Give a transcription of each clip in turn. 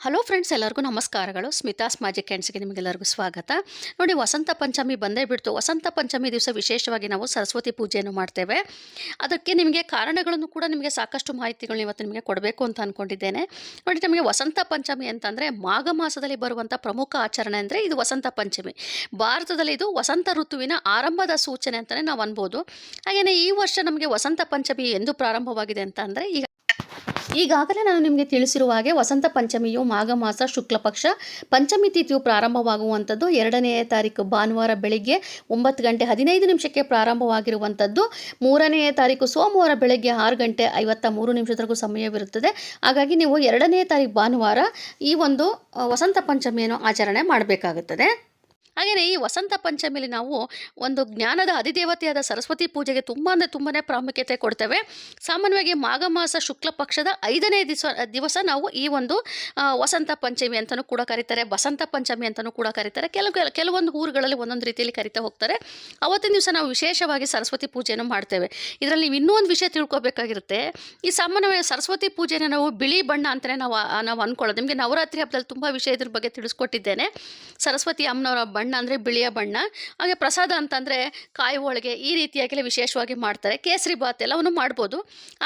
Hello friends, ಎಲ್ಲರಿಗೂ ನಮಸ್ಕಾರಗಳು. Smitha's magic ಹ್ಯಾಂಡ್ಸ್ಗೆ ನಿಮಗೆಲ್ಲರಿಗೂ ಸ್ವಾಗತ. ನೋಡಿ, ವಸಂತ ಪಂಚಮಿ ಬಂದೇ ಬಿಡ್ತು. ವಸಂತ ಪಂಚಮಿ ದಿವಸ ವಿಶೇಷವಾಗಿ ನಾವು ಸರಸ್ವತಿ ಪೂಜೆಯನ್ನು ಮಾಡ್ತೇವೆ. ಅದಕ್ಕೆ ನಿಮಗೆ ಕಾರಣಗಳನ್ನು ಕೂಡ ನಿಮಗೆ ಸಾಕಷ್ಟು ಮಾಹಿತಿಗಳನ್ನ ಇವತ್ತು ನಿಮಗೆ ಕೊಡಬೇಕು ಅಂತ ಅಂದ್ಕೊಂಡಿದ್ದೇನೆ ನೋಡಿ, ನಮಗೆ ವಸಂತ ಪಂಚಮಿ ಅಂತಂದರೆ ಮಾಘ ಮಾಸದಲ್ಲಿ ಬರುವಂಥ ಪ್ರಮುಖ ಆಚರಣೆ ಅಂದರೆ ಇದು ವಸಂತ ಪಂಚಮಿ. ಭಾರತದಲ್ಲಿ ಇದು ವಸಂತ ಋತುವಿನ ಆರಂಭದ ಸೂಚನೆ ಅಂತಲೇ ನಾವು ಅನ್ಬೋದು. ಹಾಗೆಯೇ ಈ ವರ್ಷ ನಮಗೆ ವಸಂತ ಪಂಚಮಿ ಎಂದು ಪ್ರಾರಂಭವಾಗಿದೆ ಅಂತ ಅಂದರೆ ಈಗ ಈಗಾಗಲೇ ನಾನು ನಿಮಗೆ ತಿಳಿಸಿರುವ ಹಾಗೆ ವಸಂತ ಪಂಚಮಿಯು ಮಾಘ ಮಾಸ ಶುಕ್ಲ ಪಕ್ಷ. ಪಂಚಮಿ ತಿಥಿಯು ಪ್ರಾರಂಭವಾಗುವಂಥದ್ದು ಎರಡನೆಯ ತಾರೀಕು ಭಾನುವಾರ ಬೆಳಿಗ್ಗೆ ಒಂಬತ್ತು ಗಂಟೆ ಹದಿನೈದು ನಿಮಿಷಕ್ಕೆ ಪ್ರಾರಂಭವಾಗಿರುವಂಥದ್ದು. ಮೂರನೆಯ ತಾರೀಕು ಸೋಮವಾರ ಬೆಳಗ್ಗೆ ಆರು ಗಂಟೆ ಐವತ್ತ ಮೂರು ನಿಮಿಷದವರೆಗೂ ಸಮಯವಿರುತ್ತದೆ. ಹಾಗಾಗಿ ನೀವು ಎರಡನೇ ತಾರೀಕು ಭಾನುವಾರ ಈ ಒಂದು ವಸಂತ ಪಂಚಮಿಯನ್ನು ಆಚರಣೆ ಮಾಡಬೇಕಾಗುತ್ತದೆ. ಹಾಗೆಯೇ ಈ ವಸಂತ ಪಂಚಮಿಲಿ ನಾವು ಒಂದು ಜ್ಞಾನದ ಅಧಿದೇವತೆಯಾದ ಸರಸ್ವತಿ ಪೂಜೆಗೆ ತುಂಬ ಅಂದರೆ ತುಂಬಾ ಪ್ರಾಮುಖ್ಯತೆ ಕೊಡ್ತೇವೆ. ಸಾಮಾನ್ಯವಾಗಿ ಮಾಘ ಮಾಸ ಶುಕ್ಲ ಪಕ್ಷದ ಐದನೇ ದಿವಸ ದಿವಸ ನಾವು ಈ ಒಂದು ವಸಂತ ಪಂಚಮಿ ಅಂತಲೂ ಕೂಡ ಕರೀತಾರೆ ಬಸಂತ ಪಂಚಮಿ ಅಂತಲೂ ಕೂಡ ಕರೀತಾರೆ. ಕೆಲವು ಕೆಲ- ಕೆಲವೊಂದು ಊರುಗಳಲ್ಲಿ ಒಂದೊಂದು ರೀತಿಯಲ್ಲಿ ಕರಿತಾ ಹೋಗ್ತಾರೆ. ಅವತ್ತಿನ ದಿವಸ ನಾವು ವಿಶೇಷವಾಗಿ ಸರಸ್ವತಿ ಪೂಜೆಯನ್ನು ಮಾಡ್ತೇವೆ. ಇದರಲ್ಲಿ ನೀವು ಇನ್ನೂ ವಿಷಯ ತಿಳ್ಕೊಬೇಕಾಗಿರುತ್ತೆ. ಈ ಸಾಮಾನ್ಯವಾಗಿ ಸರಸ್ವತಿ ಪೂಜೆನ ನಾವು ಬಿಳಿ ಬಣ್ಣ ಅಂತಲೇ ನಾವು ನಾವು ಅಂದ್ಕೊಳ್ಳೋದು ನಿಮಗೆ ನವರಾತ್ರಿ ಹಬ್ಬದಲ್ಲಿ ತುಂಬ ವಿಷಯ ಇದ್ರ ಬಗ್ಗೆ ತಿಳಿಸ್ಕೊಟ್ಟಿದ್ದೇನೆ. ಸರಸ್ವತಿ ಅಮ್ಮನವರ ಬಣ್ಣ ಅಂದರೆ ಬಿಳಿಯ ಬಣ್ಣ. ಹಾಗೆ ಪ್ರಸಾದ ಅಂತಂದರೆ ಕಾಯಿ ಹೋಳಿಗೆ ಈ ರೀತಿಯಾಗೆಲ್ಲ ವಿಶೇಷವಾಗಿ ಮಾಡ್ತಾರೆ. ಕೇಸರಿ ಬಾತ್ ಎಲ್ಲವನ್ನು ಮಾಡ್ಬೋದು.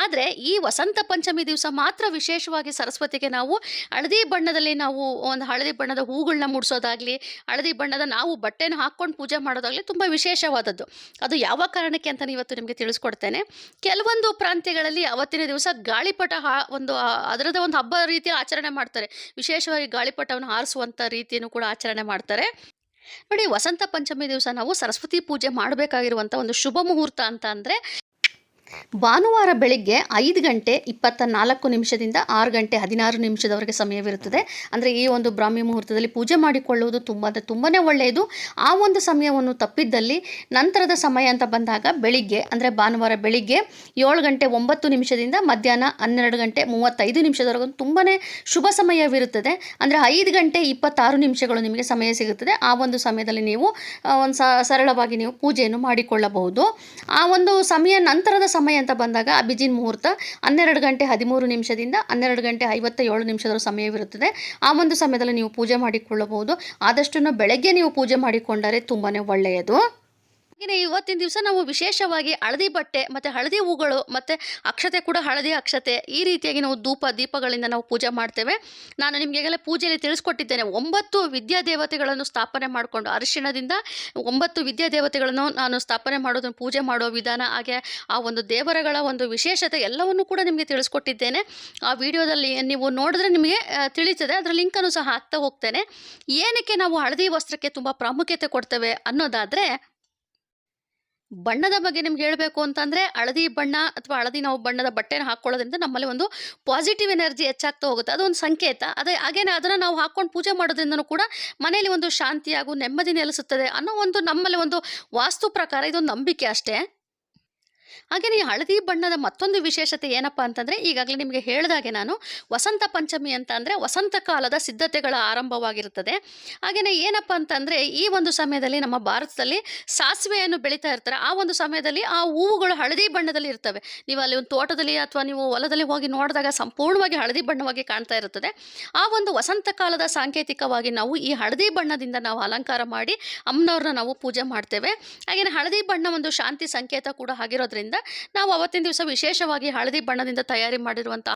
ಆದರೆ ಈ ವಸಂತ ಪಂಚಮಿ ದಿವಸ ಮಾತ್ರ ವಿಶೇಷವಾಗಿ ಸರಸ್ವತಿಗೆ ನಾವು ಹಳದಿ ಬಣ್ಣದಲ್ಲಿ ನಾವು ಒಂದು ಹಳದಿ ಬಣ್ಣದ ಹೂಗಳನ್ನ ಮುಡಿಸೋದಾಗಲಿ, ಹಳದಿ ಬಣ್ಣದ ನಾವು ಬಟ್ಟೆನ ಹಾಕ್ಕೊಂಡು ಪೂಜೆ ಮಾಡೋದಾಗಲಿ ತುಂಬ ವಿಶೇಷವಾದದ್ದು. ಅದು ಯಾವ ಕಾರಣಕ್ಕೆ ಅಂತ ಇವತ್ತು ನಿಮಗೆ ತಿಳಿಸ್ಕೊಡ್ತೇನೆ. ಕೆಲವೊಂದು ಪ್ರಾಂತ್ಯಗಳಲ್ಲಿ ಅವತ್ತಿನ ದಿವಸ ಗಾಳಿಪಟ ಹಾ ಒಂದು ಅದರದ ಒಂದು ಹಬ್ಬ ರೀತಿಯ ಆಚರಣೆ ಮಾಡ್ತಾರೆ. ವಿಶೇಷವಾಗಿ ಗಾಳಿಪಟವನ್ನು ಹಾರಿಸುವಂಥ ರೀತಿಯನ್ನು ಕೂಡ ಆಚರಣೆ ಮಾಡ್ತಾರೆ. ನೋಡಿ ವಸಂತ ಪಂಚಮಿ ದಿವಸ ನಾವು ಸರಸ್ವತಿ ಪೂಜೆ ಮಾಡಬೇಕಾಗಿರುವಂಥ ಒಂದು ಶುಭ ಮುಹೂರ್ತ ಅಂತ ಅಂದರೆ ಭಾನುವಾರ ಬೆಳಿಗ್ಗೆ ಐದು ಗಂಟೆ ಇಪ್ಪತ್ತ ನಾಲ್ಕು ನಿಮಿಷದಿಂದ ಆರು ಗಂಟೆ ಹದಿನಾರು ನಿಮಿಷದವರೆಗೆ ಸಮಯವಿರುತ್ತದೆ. ಅಂದರೆ ಈ ಒಂದು ಬ್ರಾಹ್ಮಿ ಮುಹೂರ್ತದಲ್ಲಿ ಪೂಜೆ ಮಾಡಿಕೊಳ್ಳುವುದು ತುಂಬ ಅಂದರೆ ತುಂಬಾ ಒಳ್ಳೆಯದು. ಆ ಒಂದು ಸಮಯವನ್ನು ತಪ್ಪಿದ್ದಲ್ಲಿ ನಂತರದ ಸಮಯ ಅಂತ ಬಂದಾಗ ಬೆಳಿಗ್ಗೆ, ಅಂದರೆ ಭಾನುವಾರ ಬೆಳಿಗ್ಗೆ ಏಳು ಗಂಟೆ ಒಂಬತ್ತು ನಿಮಿಷದಿಂದ ಮಧ್ಯಾಹ್ನ ಹನ್ನೆರಡು ಗಂಟೆ ಮೂವತ್ತೈದು ನಿಮಿಷದವರೆಗೂ ತುಂಬಾ ಶುಭ ಸಮಯವಿರುತ್ತದೆ. ಅಂದರೆ ಐದು ಗಂಟೆ ಇಪ್ಪತ್ತಾರು ನಿಮಿಷಗಳು ನಿಮಗೆ ಸಮಯ ಸಿಗುತ್ತದೆ. ಆ ಒಂದು ಸಮಯದಲ್ಲಿ ನೀವು ಒಂದು ಸರಳವಾಗಿ ನೀವು ಪೂಜೆಯನ್ನು ಮಾಡಿಕೊಳ್ಳಬಹುದು. ಆ ಒಂದು ಸಮಯ ನಂತರದ ಸಮಯ ಅಂತ ಬಂದಾಗ ಅಭಿಜಿನ್ ಮುಹೂರ್ತ ಹನ್ನೆರಡು ಗಂಟೆ ಹದಿಮೂರು ನಿಮಿಷದಿಂದ ಹನ್ನೆರಡು ಗಂಟೆ ಐವತ್ತ ಏಳು ನಿಮಿಷದ ಸಮಯವಿರುತ್ತದೆ. ಆ ಒಂದು ಸಮಯದಲ್ಲಿ ನೀವು ಪೂಜೆ ಮಾಡಿಕೊಳ್ಳಬಹುದು. ಆದಷ್ಟು ಬೆಳಗ್ಗೆ ನೀವು ಪೂಜೆ ಮಾಡಿಕೊಂಡರೆ ತುಂಬಾ ಒಳ್ಳೆಯದು. ಹಾಗೆಯೇ ಇವತ್ತಿನ ದಿವಸ ನಾವು ವಿಶೇಷವಾಗಿ ಹಳದಿ ಬಟ್ಟೆ ಮತ್ತು ಹಳದಿ ಹೂಗಳು ಮತ್ತು ಅಕ್ಷತೆ ಕೂಡ ಹಳದಿ ಅಕ್ಷತೆ ಈ ರೀತಿಯಾಗಿ ನಾವು ಧೂಪ ದೀಪಗಳಿಂದ ನಾವು ಪೂಜೆ ಮಾಡ್ತೇವೆ. ನಾನು ನಿಮಗೆಲ್ಲ ಪೂಜೆಯಲ್ಲಿ ತಿಳಿಸ್ಕೊಟ್ಟಿದ್ದೇನೆ. ಒಂಬತ್ತು ವಿದ್ಯಾದೇವತೆಗಳನ್ನು ಸ್ಥಾಪನೆ ಮಾಡಿಕೊಂಡು ಅರಿಶಿಣದಿಂದ ಒಂಬತ್ತು ವಿದ್ಯಾದೇವತೆಗಳನ್ನು ನಾನು ಸ್ಥಾಪನೆ ಮಾಡೋದನ್ನು ಪೂಜೆ ಮಾಡೋ ವಿಧಾನ ಹಾಗೆ ಆ ಒಂದು ದೇವರಗಳ ಒಂದು ವಿಶೇಷತೆ ಎಲ್ಲವನ್ನು ಕೂಡ ನಿಮಗೆ ತಿಳಿಸ್ಕೊಟ್ಟಿದ್ದೇನೆ. ಆ ವಿಡಿಯೋದಲ್ಲಿ ನೀವು ನೋಡಿದ್ರೆ ನಿಮಗೆ ತಿಳೀತದೆ ತಿಳಿತದೆ ಅದರ ಲಿಂಕನ್ನು ಸಹ ಹಾಕ್ತಾ ಹೋಗ್ತೇನೆ. ಏನಕ್ಕೆ ನಾವು ಹಳದಿ ವಸ್ತ್ರಕ್ಕೆ ತುಂಬ ಪ್ರಾಮುಖ್ಯತೆ ಕೊಡ್ತೇವೆ ಅನ್ನೋದಾದರೆ ಬಣ್ಣದ ಬಗ್ಗೆ ನಿಮ್ಗೆ ಹೇಳಬೇಕು ಅಂತಂದರೆ ಹಳದಿ ಬಣ್ಣ ಅಥವಾ ಹಳದಿ ನಾವು ಬಣ್ಣದ ಬಟ್ಟೆನ ಹಾಕ್ಕೊಳ್ಳೋದ್ರಿಂದ ನಮ್ಮಲ್ಲಿ ಒಂದು ಪಾಸಿಟಿವ್ ಎನರ್ಜಿ ಹೆಚ್ಚಾಗ್ತಾ ಹೋಗುತ್ತೆ. ಅದೊಂದು ಸಂಕೇತ. ಅದೇ ಹಾಗೇನೆ ಅದನ್ನು ನಾವು ಹಾಕ್ಕೊಂಡು ಪೂಜೆ ಮಾಡೋದ್ರಿಂದನೂ ಕೂಡ ಮನೆಯಲ್ಲಿ ಒಂದು ಶಾಂತಿ ಹಾಗೂ ನೆಮ್ಮದಿ ನೆಲೆಸುತ್ತದೆ ಅನ್ನೋ ಒಂದು ನಮ್ಮಲ್ಲಿ ಒಂದು ವಾಸ್ತು ಪ್ರಕಾರ ಇದೊಂದು ನಂಬಿಕೆ ಅಷ್ಟೇ. ಹಾಗೆಯೇ ಈ ಹಳದಿ ಬಣ್ಣದ ಮತ್ತೊಂದು ವಿಶೇಷತೆ ಏನಪ್ಪ ಅಂತಂದರೆ, ಈಗಾಗಲೇ ನಿಮಗೆ ಹೇಳಿದಾಗೆ ನಾನು ವಸಂತ ಪಂಚಮಿ ಅಂತ ಅಂದರೆ ವಸಂತ ಕಾಲದ ಸಿದ್ಧತೆಗಳ ಆರಂಭವಾಗಿರುತ್ತದೆ. ಹಾಗೆಯೇ ಏನಪ್ಪ ಅಂತಂದರೆ, ಈ ಒಂದು ಸಮಯದಲ್ಲಿ ನಮ್ಮ ಭಾರತದಲ್ಲಿ ಸಾಸಿವೆಯನ್ನು ಬೆಳೀತಾ ಇರ್ತಾರೆ. ಆ ಒಂದು ಸಮಯದಲ್ಲಿ ಆ ಹೂವುಗಳು ಹಳದಿ ಬಣ್ಣದಲ್ಲಿ ಇರ್ತವೆ. ನೀವು ಅಲ್ಲಿ ಒಂದು ತೋಟದಲ್ಲಿ ಅಥವಾ ನೀವು ಹೊಲದಲ್ಲಿ ಹೋಗಿ ನೋಡಿದಾಗ ಸಂಪೂರ್ಣವಾಗಿ ಹಳದಿ ಬಣ್ಣವಾಗಿ ಕಾಣ್ತಾ ಇರುತ್ತದೆ. ಆ ಒಂದು ವಸಂತ ಕಾಲದ ಸಾಂಕೇತಿಕವಾಗಿ ನಾವು ಈ ಹಳದಿ ಬಣ್ಣದಿಂದ ನಾವು ಅಲಂಕಾರ ಮಾಡಿ ಅಮ್ಮನವ್ರನ್ನ ನಾವು ಪೂಜೆ ಮಾಡ್ತೇವೆ. ಹಾಗೆಯೇ ಹಳದಿ ಬಣ್ಣ ಒಂದು ಶಾಂತಿ ಸಂಕೇತ ಕೂಡ ಆಗಿರೋದ್ರಿಂದ ನಾವು ಅವತ್ತಿನ ದಿವಸ ವಿಶೇಷವಾಗಿ ಹಳದಿ ಬಣ್ಣದಿಂದ ತಯಾರಿ ಮಾಡಿರುವಂಥ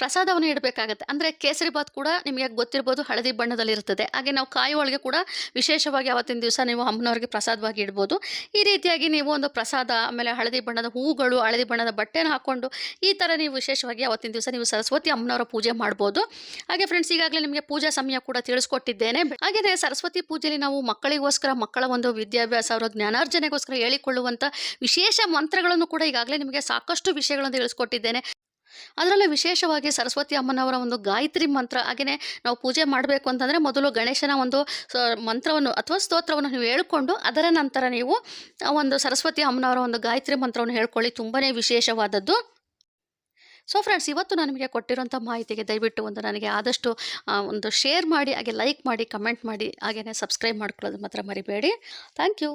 ಪ್ರಸಾದವನ್ನು ಇಡಬೇಕಾಗತ್ತೆ. ಅಂದರೆ ಕೇಸರಿ ಬಾತ್ ಕೂಡ ನಿಮಗೆ ಗೊತ್ತಿರ್ಬೋದು ಹಳದಿ ಬಣ್ಣದಲ್ಲಿ ಇರ್ತದೆ. ಹಾಗೆ ನಾವು ಕಾಯಿ ಒಳಗೆ ಕೂಡ ವಿಶೇಷವಾಗಿ ಅವತ್ತಿನ ದಿವಸ ನೀವು ಅಮ್ಮನವ್ರಿಗೆ ಪ್ರಸಾದವಾಗಿ ಇಡ್ಬೋದು. ಈ ರೀತಿಯಾಗಿ ನೀವು ಒಂದು ಪ್ರಸಾದ, ಆಮೇಲೆ ಹಳದಿ ಬಣ್ಣದ ಹೂಗಳು, ಹಳದಿ ಬಣ್ಣದ ಬಟ್ಟೆನ ಹಾಕ್ಕೊಂಡು ಈ ಥರ ನೀವು ವಿಶೇಷವಾಗಿ ಅವತ್ತಿನ ದಿವಸ ನೀವು ಸರಸ್ವತಿ ಅಮ್ಮನವರ ಪೂಜೆ ಮಾಡ್ಬೋದು. ಹಾಗೆ ಫ್ರೆಂಡ್ಸ್ ಈಗಾಗಲೇ ನಿಮಗೆ ಪೂಜಾ ಸಮಯ ಕೂಡ ತಿಳಿಸ್ಕೊಟ್ಟಿದ್ದೇನೆ. ಹಾಗೆಯೇ ಸರಸ್ವತಿ ಪೂಜೆಯಲ್ಲಿ ನಾವು ಮಕ್ಕಳಿಗೋಸ್ಕರ, ಮಕ್ಕಳ ಒಂದು ವಿದ್ಯಾಭ್ಯಾಸ ಅವರ ಜ್ಞಾನಾರ್ಜನೆಗೋಸ್ಕರ ಹೇಳಿಕೊಳ್ಳುವಂಥ ವಿಶೇಷ ಮಂತ್ರಗಳನ್ನು ಕೂಡ ಈಗಾಗಲೇ ನಿಮಗೆ ಸಾಕಷ್ಟು ವಿಷಯಗಳನ್ನು ತಿಳಿಸ್ಕೊಟ್ಟಿದ್ದೇನೆ. ಅದರಲ್ಲೂ ವಿಶೇಷವಾಗಿ ಸರಸ್ವತಿ ಅಮ್ಮನವರ ಒಂದು ಗಾಯತ್ರಿ ಮಂತ್ರ. ಹಾಗೆಯೇ ನಾವು ಪೂಜೆ ಮಾಡಬೇಕು ಅಂತಂದರೆ ಮೊದಲು ಗಣೇಶನ ಒಂದು ಮಂತ್ರವನ್ನು ಅಥವಾ ಸ್ತೋತ್ರವನ್ನು ನೀವು ಹೇಳ್ಕೊಂಡು ಅದರ ನಂತರ ನೀವು ಒಂದು ಸರಸ್ವತಿ ಅಮ್ಮನವರ ಒಂದು ಗಾಯತ್ರಿ ಮಂತ್ರವನ್ನು ಹೇಳ್ಕೊಳ್ಳಿ. ತುಂಬಾ ವಿಶೇಷವಾದದ್ದು. ಸೊ ಫ್ರೆಂಡ್ಸ್ ಇವತ್ತು ನಾನು ನಿಮಗೆ ಕೊಟ್ಟಿರೋಂಥ ಮಾಹಿತಿಗೆ ದಯವಿಟ್ಟು ಒಂದು ನನಗೆ ಆದಷ್ಟು ಒಂದು ಶೇರ್ ಮಾಡಿ, ಹಾಗೆ ಲೈಕ್ ಮಾಡಿ ಕಮೆಂಟ್ ಮಾಡಿ ಹಾಗೆಯೇ ಸಬ್ಸ್ಕ್ರೈಬ್ ಮಾಡ್ಕೊಳ್ಳೋದು ಮಾತ್ರ ಮರಿಬೇಡಿ. Thank you